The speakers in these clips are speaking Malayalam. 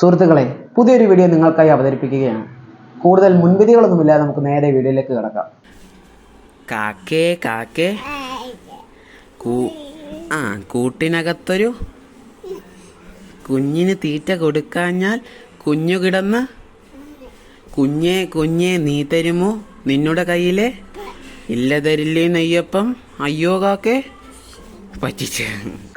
സുഹൃത്തുക്കളെ പുതിയൊരു വീഡിയോ നിങ്ങൾക്കായി അവതരിപ്പിക്കുകയാണ്. കൂടുതൽ മുൻവിധികളൊന്നുമില്ലാതെ നമുക്ക് നേരെ വീഡിയോയിലേക്ക് കിടക്കാം. കാക്കേ കാക്കേ. കൂ ആ കൂട്ടിനകത്തൊരു കുഞ്ഞിന് തീറ്റ കൊടുക്കാഞ്ഞാൽ കുഞ്ഞു കിടന്ന് കുഞ്ഞെ കുഞ്ഞെ നീ തരുമോ? നിന്നുടെ കയ്യിലെ? ഇല്ല തരില്ലേ നെയ്യപ്പം? അയ്യോ കാക്കേ. പറ്റിച്ച്.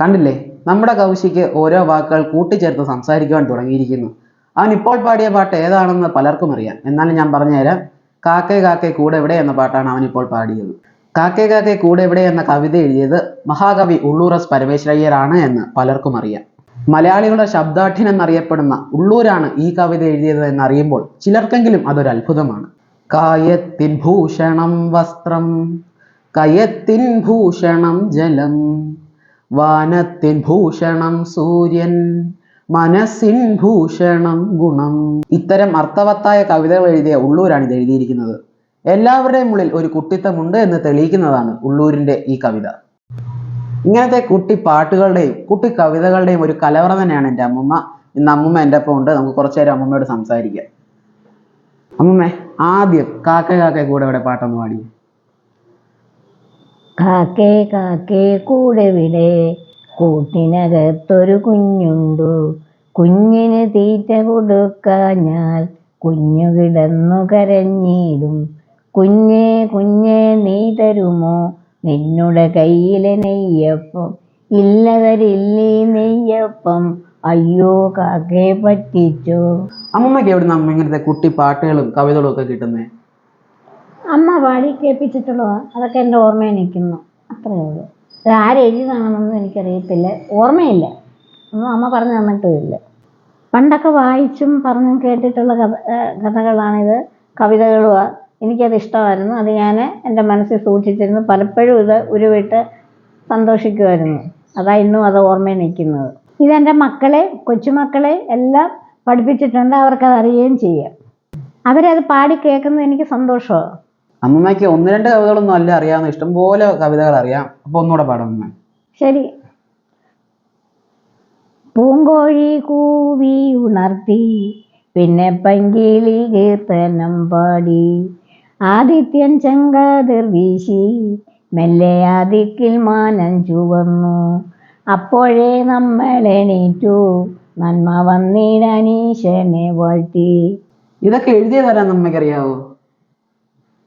കണ്ടില്ലേ? നമ്മുടെ കൗശിക്ക് ഓരോ വാക്കുകൾ കൂട്ടിച്ചേർത്ത് സംസാരിക്കുവാൻ തുടങ്ങിയിരിക്കുന്നു. അവൻ ഇപ്പോൾ പാടിയ പാട്ട് ഏതാണെന്ന് പലർക്കും അറിയാം. എന്നാലും ഞാൻ പറഞ്ഞുതരാം. കാക്കേ കാക്കേ കൂടെ എവിടെ എന്ന പാട്ടാണ് അവൻ ഇപ്പോൾ പാടിയത്. കാക്കേ കാക്കേ കൂടെ എവിടെ എന്ന കവിത എഴുതിയത് മഹാകവി ഉള്ളൂർ എസ് പരമേശ്വരയ്യരാണ് എന്ന് പലർക്കും അറിയാം. മലയാളികളുടെ ശബ്ദാഠ്യൻ എന്നറിയപ്പെടുന്ന ഉള്ളൂരാണ് ഈ കവിത എഴുതിയത് എന്നറിയുമ്പോൾ ചിലർക്കെങ്കിലും അതൊരു അത്ഭുതമാണ്. കായത്തിൻ ഭൂഷണം വസ്ത്രം കയത്തിൻ ഭൂഷണം ജലം വാനത്തിൻ ഭൂഷണം സൂര്യൻ മനസ്സിൻ ഭൂഷണം ഗുണം. ഇത്തരം അർത്ഥവത്തായ കവിതകൾ എഴുതിയ ഉള്ളൂരാണ് ഇത് എഴുതിയിരിക്കുന്നത്. എല്ലാവരുടെയും ഉള്ളിൽ ഒരു കുട്ടിത്തമുണ്ട് എന്ന് തെളിയിക്കുന്നതാണ് ഉള്ളൂരിന്റെ ഈ കവിത. ഇങ്ങനത്തെ കുട്ടി പാട്ടുകളുടെയും കുട്ടി കവിതകളുടെയും ഒരു കലവറ തന്നെയാണ് എന്റെ അമ്മമ്മ. ഇന്ന് അമ്മമ്മ എന്റെ ഒപ്പം ഉണ്ട്. നമുക്ക് കുറച്ചു നേരം അമ്മമ്മയോട് സംസാരിക്കാം. അമ്മമ്മ ആദ്യം കാക്ക കാക്ക കൂടെ ഇവിടെ പാട്ടൊന്ന് പാടി കാക്കേ കാക്കേ കൂടെ വിടെ കൂട്ടിനകത്തൊരു കുഞ്ഞുണ്ടു. കുഞ്ഞിന് തീറ്റ കൊടുക്കാഞ്ഞാൽ കുഞ്ഞു കിടന്നു കരഞ്ഞിടും. കുഞ്ഞേ കുഞ്ഞേ നീ തരുമോ? നിന്നുടെ കയ്യിലെ നെയ്യപ്പം. ഇല്ല തരില്ലേ നെയ്യപ്പം? അയ്യോ കാക്കേ പറ്റിച്ചോ? അമ്മൂമ്മയ്ക്ക് എവിടുന്ന് അമ്മ ഇങ്ങനത്തെ കുട്ടി പാട്ടുകളും കവിതകളും ഒക്കെ കിട്ടുന്നത് അമ്മ പാടി കേൾപ്പിച്ചിട്ടുള്ളതാണ് അതൊക്കെ എന്റെ ഓർമ്മയിൽ നിൽക്കുന്നു. അത്രയേ ഉള്ളൂ. ഇത് ആരെഴുതിയതാണെന്നൊന്നും എനിക്കറിയത്തില്ല. ഓർമ്മയില്ല. ഒന്നും അമ്മ പറഞ്ഞു തന്നിട്ടുമില്ല. പണ്ടൊക്കെ വായിച്ചും പറഞ്ഞും കേട്ടിട്ടുള്ള കഥ കഥകളാണിത്. കവിതകളുമാണ് എനിക്കത് ഇഷ്ടമായിരുന്നു. അത് ഞാൻ എന്റെ മനസ്സിൽ സൂക്ഷിച്ചിരുന്നു. പലപ്പോഴും ഇത് ഉരുവിട്ട് സന്തോഷിക്കുമായിരുന്നു. അതാ ഇന്നും അത് ഓർമ്മയിൽ നിൽക്കുന്നത്. ഇതെന്റെ മക്കളെ കൊച്ചുമക്കളെ എല്ലാം പഠിപ്പിച്ചിട്ടുണ്ട്. അവർക്കത് അറിയുകയും ചെയ്യാം. അവരത് പാടി കേൾക്കുന്നത് എനിക്ക് സന്തോഷമാണ്. അമ്മൂമ്മയ്ക്ക് ഒന്ന് രണ്ട് കവിതകളൊന്നും അല്ല അറിയാവുന്ന ഇഷ്ടംപോലെ കവിതകൾ അറിയാം. അപ്പൊ ഒന്നുകൂടെ പാടാം അമ്മ ശരി. പൂങ്കോഴി കൂവി ഉണർത്തി പിന്നെ പങ്കിളി കീർത്തനം പാടി. ആദിത്യൻ ചങ്കാതിർ വീശി മെല്ലെ ആദിക്കിൽ മാനം ചുവന്നു. അപ്പോഴേ നമ്മൾ എണീറ്റു നന്മ വന്നിടാനീശനെ വാഴ്ത്തി. ഇതൊക്കെ എഴുതിയതാരാന്ന് നമ്മക്കറിയാവോ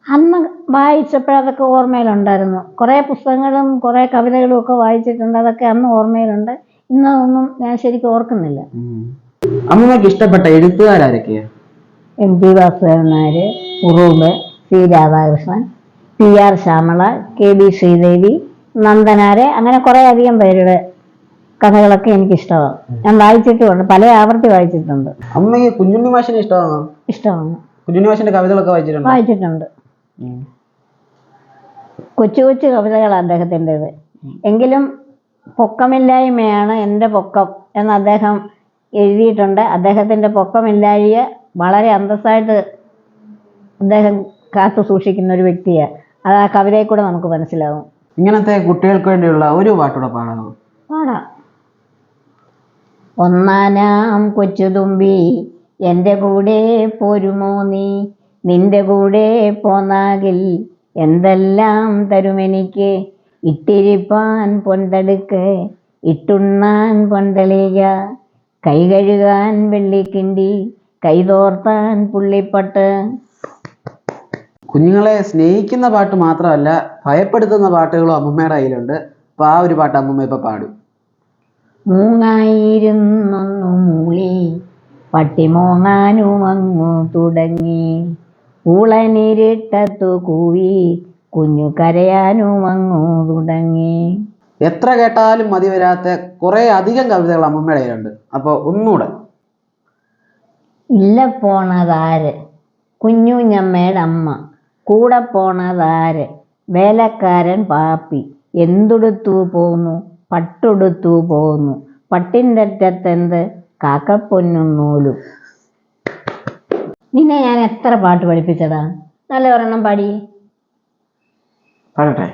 അന്ന് വായിച്ചപ്പോൾ അതൊക്കെ ഓർമ്മയിലുണ്ടായിരുന്നു. കുറേ പുസ്തകങ്ങളും കുറേ കവിതകളും ഒക്കെ വായിച്ചിട്ടുണ്ട്. അതൊക്കെ അന്ന് ഓർമ്മയിലുണ്ട്. ഇന്നതൊന്നും ഞാൻ ശരിക്കും ഓർക്കുന്നില്ല. അമ്മമ്മയ്ക്ക് ഇഷ്ടപ്പെട്ട എഴുത്തുകാരൊക്കെയാ M T Vasudevan Nair Uroob C Radhakrishnan P R Shyamala K B Sreedevi നന്ദനാരെ അങ്ങനെ കുറേ അധികം പേരുടെ കഥകളൊക്കെ എനിക്ക് ഇഷ്ടമാണ് ഞാൻ വായിച്ചിട്ടുമുണ്ട്. പല ആവർത്തി വായിച്ചിട്ടുണ്ട്. അമ്മയ്ക്ക് കുഞ്ഞുണ്ണി മാഷിനെ ഇഷ്ടമാണോ? ഇഷ്ടമാണ്. കുഞ്ഞുണ്ണി മാഷിന്റെ കവിതകളൊക്കെ വായിച്ചിട്ടുണ്ട്? വായിച്ചിട്ടുണ്ട്. കൊച്ചു കൊച്ചു കവിതകളാണ് അദ്ദേഹത്തിന്റെത്. എങ്കിലും പൊക്കമില്ലായ്മയാണ് എന്റെ പൊക്കം എന്ന് അദ്ദേഹം എഴുതിയിട്ടുണ്ട്. അദ്ദേഹത്തിന്റെ പൊക്കമില്ലായ്മ വളരെ അന്തസ്സായിട്ട് അദ്ദേഹം കാത്തു സൂക്ഷിക്കുന്ന ഒരു വ്യക്തിയാണ് അത് ആ കവിതയിൽ കൂടെ നമുക്ക് മനസ്സിലാവും. ഇങ്ങനത്തെ കുട്ടികൾക്ക് വേണ്ടിയുള്ള ഒരു പാട്ടൂടെ പാടാമോ പാടാം. ഒന്നാനാം കൊച്ചുതുമ്പി എന്റെ കൂടെ പോരുമോ നീ? നിന്റെ കൂടെ പോന്നാകിൽ എന്തെല്ലാം തരുമെനിക്ക്? ഇട്ടിരിപ്പാൻ പൊന്തടുക്ക് ഇട്ടുണ്ണാൻ പൊന്തളിക കൈ കഴുകാൻ വെള്ളിക്കിണ്ടി കൈതോർത്താൻ പുള്ളിപ്പട്ട്. കുഞ്ഞുങ്ങളെ സ്നേഹിക്കുന്ന പാട്ട് മാത്രമല്ല ഭയപ്പെടുത്തുന്ന പാട്ടുകളും അമ്മമ്മയുടെ കയ്യിലുണ്ട്. അപ്പൊ ആ ഒരു പാട്ട് അമ്മമ്മ ഇപ്പൊ പാടും. മൂങ്ങായിരുന്നൊന്നു മൂളി പട്ടിമോങ്ങാനുമങ്ങു തുടങ്ങി. ഊളനിരിട്ടത്തു കൂവി കുഞ്ഞു കരയാനുമങ്ങു തുടങ്ങി. എത്ര കേട്ടാലും മതി വരാത്ത കുറെ അധികം കവിതകൾ അമ്മമ്മയുടെ കയ്യിലുണ്ട്. അപ്പൊ ഒന്നുകൂടെ ഇല്ല പോണതാര്? കുഞ്ഞു ഞമ്മയുടെ അമ്മ. കൂടെ പോണതാര്? വേലക്കാരൻ പാപ്പി. എന്തുടുത്തു പോന്നു? പട്ടുടുത്തു പോന്നു. പട്ടിന്റെ അറ്റത്തെന്ത് കാക്കപ്പൊന്നും നൂലും. നിന്നെ ഞാൻ എത്ര പാട്ട് പഠിപ്പിച്ചതാ? നല്ല ഒരെണ്ണം പാടി. പാടട്ടെ.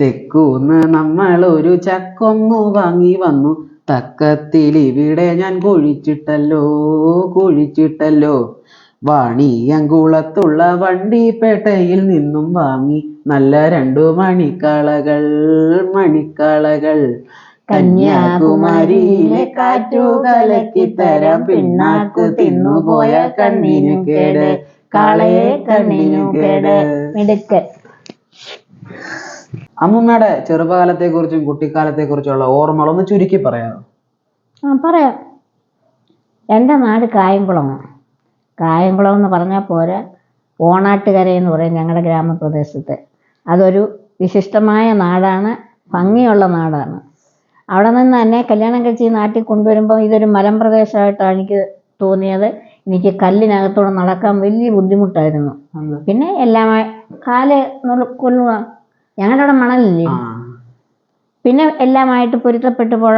തെക്കൂന്ന് നമ്മൾ ഒരു ചക്കൊന്നു വാങ്ങി വന്നു. തക്കത്തിൽ ഇവിടെ ഞാൻ കുഴിച്ചിട്ടല്ലോ കുഴിച്ചിട്ടല്ലോ. വാണിയങ്കുളത്തുള്ള വണ്ടിപ്പേട്ടയിൽ നിന്നും വാങ്ങി. നല്ല രണ്ടു മണിക്കാളകൾ മണിക്കളകൾ. കന്യാകുമാരിയിലെ കാറ്റു കലക്കി തരാം പിണ്ണാക്കു തിന്നുപോയ കണ്ണിനു കേട് കാളയെ കണ്ണിനു കേട്. മിടുക്കൻ അമ്മുമ്മയുടെ ചെറുപ്പകാലത്തെ കുറിച്ചും കുട്ടിക്കാലത്തെ കുറിച്ചുള്ള ഓർമ്മകൾ ഒന്ന് ചുരുക്കി പറയാമോ? ആ പറയാം. എന്റെ നാട് കായംകുളമാണ്. കായംകുളം എന്ന് പറഞ്ഞാൽ പോരാ ഓണാട്ടുകര എന്ന് പറയും ഞങ്ങളുടെ ഗ്രാമപ്രദേശത്ത്. അതൊരു വിശിഷ്ടമായ നാടാണ് ഭംഗിയുള്ള നാടാണ്. അവിടെ നിന്ന് എന്നെ കല്യാണം കഴിച്ച് ഈ നാട്ടിൽ കൊണ്ടുവരുമ്പോൾ ഇതൊരു മലമ്പ്രദേശമായിട്ടാണ് എനിക്ക് തോന്നിയത്. എനിക്ക് കല്ലിനകത്തൂടെ നടക്കാൻ വലിയ ബുദ്ധിമുട്ടായിരുന്നു. പിന്നെ എല്ലാം കാൽ കൊല്ലുക ഞങ്ങളുടെ അവിടെ മണലില്ലേ? പിന്നെ എല്ലാമായിട്ട് പൊരുത്തപ്പെട്ട് പോ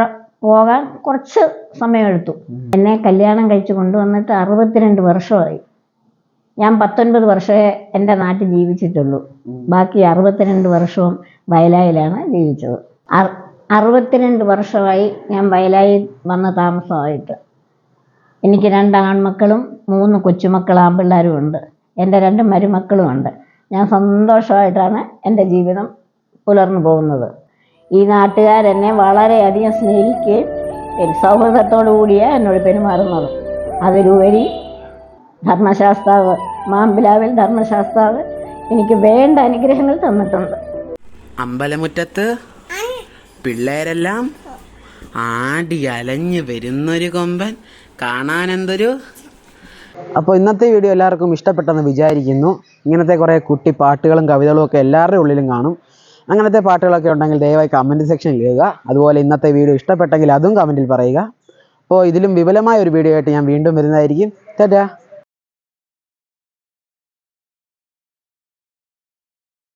പോകാൻ കുറച്ച് സമയമെടുത്തു. എന്നെ കല്യാണം കഴിച്ച് കൊണ്ടുവന്നിട്ട് അറുപത്തിരണ്ട് വർഷമായി. ഞാൻ പത്തൊൻപത് വർഷമേ എന്റെ നാട്ടിൽ ജീവിച്ചിട്ടുള്ളൂ. ബാക്കി അറുപത്തിരണ്ട് വർഷവും വയലായിലാണ് ജീവിച്ചത്. അറുപത്തിരണ്ട് വർഷമായി ഞാൻ വയലായി വന്ന് താമസമായിട്ട്. എനിക്ക് രണ്ട് ആൺമക്കളും മൂന്ന് കൊച്ചുമക്കൾ ആൺപിള്ളേരും ഉണ്ട്. എന്റെ രണ്ട് മരുമക്കളും ഉണ്ട്. ഞാൻ സന്തോഷമായിട്ടാണ് എന്റെ ജീവിതം പുലർന്നു പോകുന്നത്. ഈ നാട്ടുകാരെന്നെ വളരെയധികം സ്നേഹിക്കുകയും സൗഹൃദത്തോടു കൂടിയാണ് എന്നോട് പെരുമാറുന്നത്. അതിലുപരി ധർമ്മശാസ്താവ് മാമ്പിലാവിൽ ധർമ്മശാസ്താവ് എനിക്ക് വേണ്ട അനുഗ്രഹങ്ങൾ തന്നിട്ടുണ്ട്. അമ്പലമുറ്റത്ത് പിള്ളേരെല്ലാം ആടി അലഞ്ഞു വരുന്നൊരു കൊമ്പൻ. കാണാൻ എന്തൊരു അപ്പോൾ ഇന്നത്തെ വീഡിയോ എല്ലാവർക്കും ഇഷ്ടപ്പെട്ടെന്ന് വിചാരിക്കുന്നു. ഇങ്ങനത്തെ കുറേ കുട്ടി പാട്ടുകളും കവിതകളും ഒക്കെ എല്ലാവരുടെ ഉള്ളിലും കാണും. അങ്ങനത്തെ പാട്ടുകളൊക്കെ ഉണ്ടെങ്കിൽ ദയവായി കമന്റ് സെക്ഷനിൽ എഴുതുക അതുപോലെ ഇന്നത്തെ വീഡിയോ ഇഷ്ടപ്പെട്ടെങ്കിൽ അതും കമന്റിൽ പറയുക. അപ്പോൾ ഇതിലും വിപുലമായ ഒരു വീഡിയോ ആയിട്ട് ഞാൻ വീണ്ടും വരുന്നതായിരിക്കും. ടാറ്റാ.